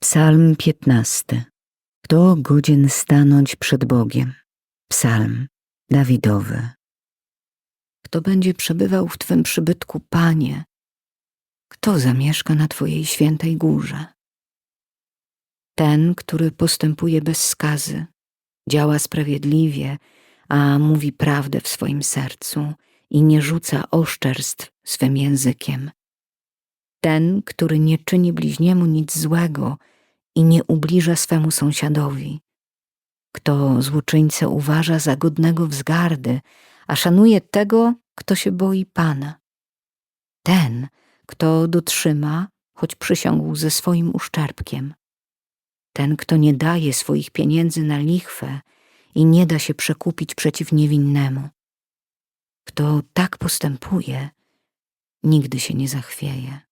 Psalm 15. Kto godzien stanąć przed Bogiem? Psalm Dawidowy. Kto będzie przebywał w Twym przybytku, Panie? Kto zamieszka na Twojej świętej górze? Ten, który postępuje bez skazy, działa sprawiedliwie, a mówi prawdę w swoim sercu i nie rzuca oszczerstw swym językiem. Ten, który nie czyni bliźniemu nic złego i nie ubliża swemu sąsiadowi. Kto złoczyńcę uważa za godnego wzgardy, a szanuje tego, kto się boi Pana. Ten, kto dotrzyma, choć przysiągł ze swoim uszczerbkiem. Ten, kto nie daje swoich pieniędzy na lichwę i nie da się przekupić przeciw niewinnemu. Kto tak postępuje, nigdy się nie zachwieje.